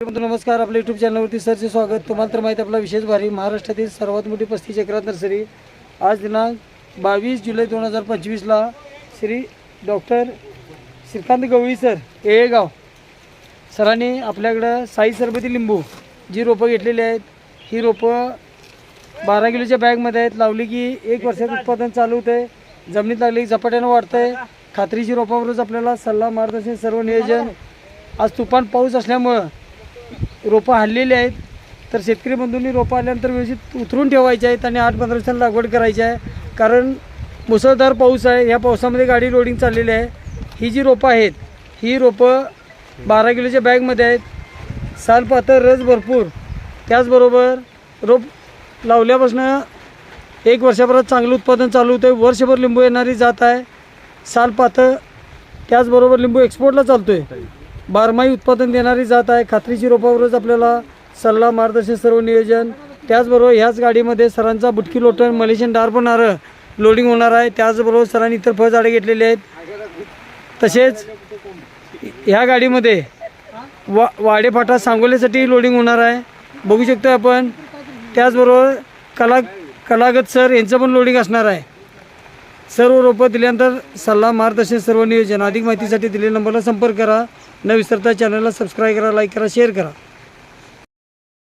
नमस्कार. आपल्या युट्यूब चॅनलवरती सरचे स्वागत. तुम्हाला तर माहिती आपला विशेष भारी महाराष्ट्रातील सर्वात मोठी पस्तीस एकरात नर्सरी. आज दिनांक बावीस जुलै दोन हजार पंचवीसला श्री डॉक्टर श्रीकांत गवळी सर येळेगाव. सरांनी आपल्याकडं साई सरबती लिंबू जी रोपं घेतलेली आहेत ही रोपं बारा किलोच्या बॅगमध्ये आहेत. लावली की एक वर्षात उत्पादन चालू होतंय. जमिनीत लागली की झपाट्यानं वाढतंय. खात्रीची रोपावरच आपल्याला सल्ला मार्गदर्शन सर्व नियोजन. आज तुफान पाऊस असल्यामुळं रोपं हल्लेली आहेत. तर शेतकरी बंधूंनी रोपं आल्यानंतर व्यवस्थित उतरून ठेवायचे आहेत आणि आठ पंधरा दिवसांनी लागवड करायची आहे. कारण मुसळधार पाऊस आहे. ह्या पावसामध्ये गाडी लोडिंग चाललेली आहे. ही जी रोपं आहेत ही रोपं बारा किलोच्या बॅगमध्ये आहेत. सालपातळ रस भरपूर. त्याचबरोबर रोप लावल्यापासून एक वर्षाभरात चांगलं उत्पादन चालू होतं आहे वर्षभर लिंबू येणारी जात आहे. सालपातळ त्याचबरोबर लिंबू एक्सपोर्टला चालतो आहे बारमाही उत्पादन देणारी जात आहे. खात्रीची रोपावरच आपल्याला सल्ला मार्गदर्शन सर्व नियोजन. त्याचबरोबर ह्याच गाडीमध्ये सरांचा बुटकी लोटण मलेशियन डार पण नारळ लोडिंग होणार आहे. त्याचबरोबर सरांनी इतर फळझाडे घेतलेली आहेत. तसेच ह्या गाडीमध्ये वा वाडेफाटा सांगोल्यासाठी लोडिंग होणार आहे. बघू शकतो आपण. त्याचबरोबर कला कलागत सर यांचं पण लोडिंग असणार आहे. सर्व रोपं दिल्यानंतर सल्ला मार्गदर्शन सर्व नियोजन. अधिक माहितीसाठी दिलेल्या नंबरला संपर्क करा. न विसरता चॅनलला सबस्क्राईब करा लाईक करा शेअर करा.